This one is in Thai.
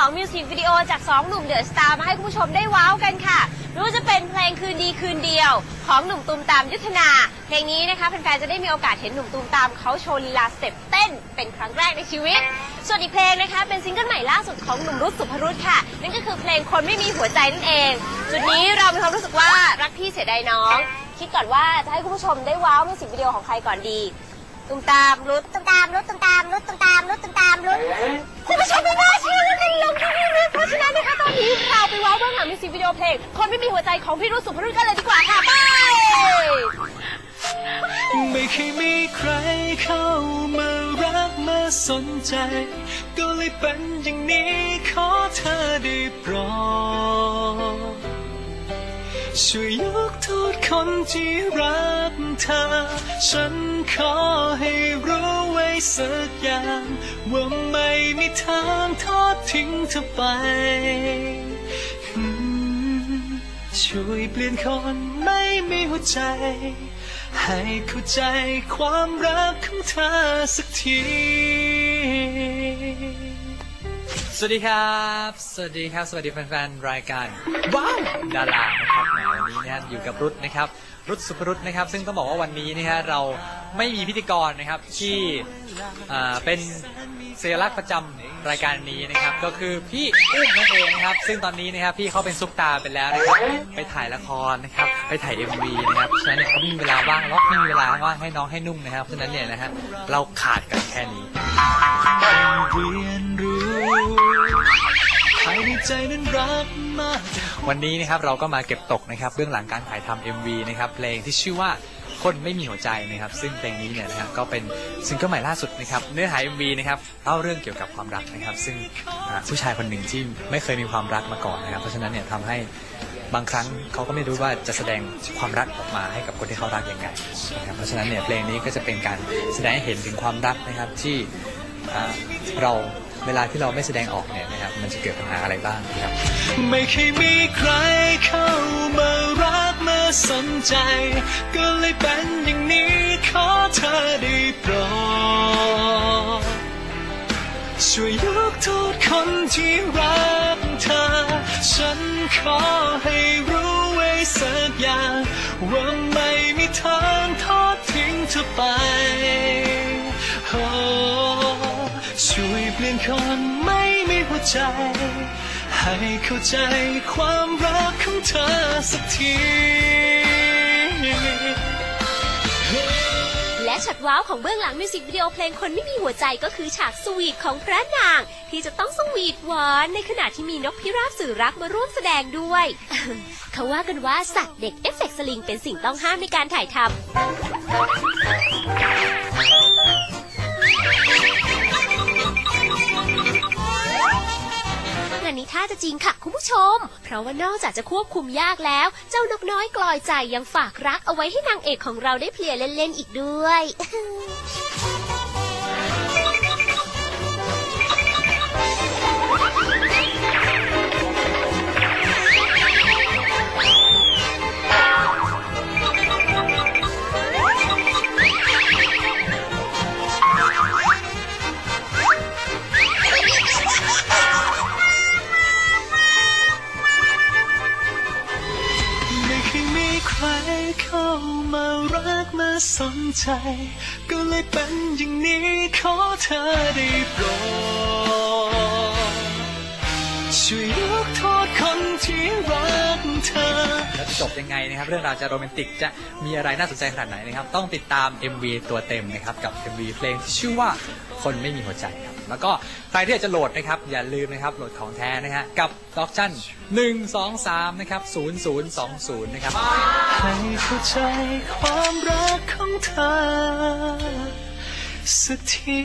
2มิวสิกวิดีโอจาก 2 หนุ่มเดอะสตาร์มาให้คุณผู้ชมได้ว้าวกันค่ะไม่ว่าจะเป็นเพลงคืนดีคืนเดียว ของหนุ่มตูมตามยุทธนา เพลงนี้นะคะแฟนๆจะได้มีโอกาสเห็นหนุ่มตูมตามเขาโชว์ลีลาสเต็ปเต้นเป็นครั้งแรกในชีวิต ส่วนอีกเพลงนะคะเป็นซิงเกิลใหม่ล่าสุดของหนุ่มรุตสุภรุตค่ะ นั่นก็คือเพลงคนไม่มีหัวใจนั่นเอง จุดนี้เรามีความรู้สึกว่ารักพี่เสียดายน้อง คิดก่อนว่าจะให้คุณผู้ชมได้ว้าวมิวสิกวิดีโอของใครก่อนดี ตูมตามรุตตุ้มตามรุดตุ้มตามรุดตุ้มตามรุดตุ้มตามรุดคุณผู้ชมไม่น่าเชื่อเลยลงที่นี่เลยเพราะฉะนั้นนะคะตอนนี้เราไปว้าวเบื้องหลังมิวสิกวิดีโอเพลงคนไม่มีหัวใจของพี่รุ่สุภรุ่นกันเลยดีกว่าค่ะไปไม่เคยมีใครเข้ามารักมาสนใจ ก็เลยเป็นอย่างนี้ขอเธอได้โปรด ช่วยยกโทษคนที่รักเธอ ฉันขอให้รู้ไว้สักอย่าง ว่าไม่มีทางทอดทิ้งเธอไป ช่วยเปลี่ยนคนไม่มีหัวใจ ให้เข้าใจความรักของเธอสักที วัสดีครับ สวัสดีครับ สวัสดีแฟนๆ รายการ ว้าวดารานะครับแหมวันนี้นะอยู่กับรุทนะครับ รุทสุภรุทนะครับ ซึ่งต้องบอกว่าวันนี้นะฮะเราไม่มีพิธีกรนะครับที่อ่าเป็นสัญลักษณ์ประจำรายการนี้นะครับ ก็คือพี่อุ้มนั่นเองนะครับ ซึ่งตอนนี้นะครับพี่เขาเป็นซุปตาไปแล้วนะครับ ไปถ่ายละครนะครับ ไปถ่าย MV นะครับ ฉะนั้นเนี่ยเขาไม่มีเวลาว่างล็อกไม่มีเวลาว่างให้น้องให้นุ่มนะครับเพราะฉะนั้นเนี่ยนะฮะเราขาดกันแค่นี้เรียนรู้ภาย ใจนั้นรักมาก วันนี้นะครับเราก็มาเก็บตกนะครับเบื้องหลังการถ่ายทำ MV นะครับเพลงที่ชื่อว่าคนไม่มีหัวใจนะครับซึ่งเพลงนี้เนี่ยนะครับก็เป็นซิงเกิลใหม่ล่าสุดนะครับเนื้อหา MV นะครับเล่าเรื่องเกี่ยวกับความรักนะครับ ซึ่งอ่าผู้ชายคนหนึ่งที่ไม่เคยมีความรักมาก่อนนะครับเพราะฉะนั้นเนี่ยทำให้บางครั้งเขาก็ไม่รู้ว่าจะแสดงความรักออกมาให้กับคนที่เขารักยังไงนะครับเพราะฉะนั้นเนี่ยเพลงนี้ก็จะเป็นการแสดงให้เห็นถึงความรักนะครับที่อ่าเรา เวลาที่เราไม่แสดงออกเนี่ยนะครับมันจะเกิดปัญหาอะไรบ้างครับไม่เคยมีใครเข้ามารักมาสนใจ ก็เลยเป็นอย่างนี้ขอเธอได้โปรดช่วยยกโทษคนที่รักเธอ ฉันขอให้รู้ไว้สักอย่าง ว่าไม่มีทางทอดทิ้งเธอไป พียนคนไม่มีหัวใจ ให้เข้าใจความรักของเธอสักทีและช็อตว้าวของเบื้องหลังมิวสิกวิดีโอเพลงคนไม่มีหัวใจก็คือฉากสวีทของพระนาง ที่จะต้องสวีทหวานในขณะที่มีนกพิราบสื่อรักมาร่วมแสดงด้วย เขาว่ากันว่าสัตว์เด็กเอฟเฟกต์สลิงเป็นสิ่งต้องห้ามในการถ่ายทำีท่าจะจริงค่ะคุณผู้ชม เพราะว่านอกจากจะควบคุมยากแล้ว เจ้านกน้อยกลอยใจยังฝากรักเอาไว้ให้นางเอกของเราได้เพลียเล่นๆอีกด้วย รเข้ามารักมาสนใจ ก็เลยเป็นอย่างนี้ขอเธอได้โปรดช่วยยกโทษคนที่รักเธอ แล้วจะจบยังไงนะครับ เรื่องราวจะโรแมนติกจะมีอะไรน่าสนใจขนาดไหนนะครับ ต้องติดตาม MV ตัวเต็มนะครับ กับ MV เพลงที่ชื่อว่าคนไม่มีหัวใจครับ แล้วก็ใครที่อยากจะโหลดนะครับ อย่าลืมนะครับโหลดของแท้นะฮะกับดอกจัน1 2 3นะครับ0020นะครับให้เข้าใจความรักของเธอสักที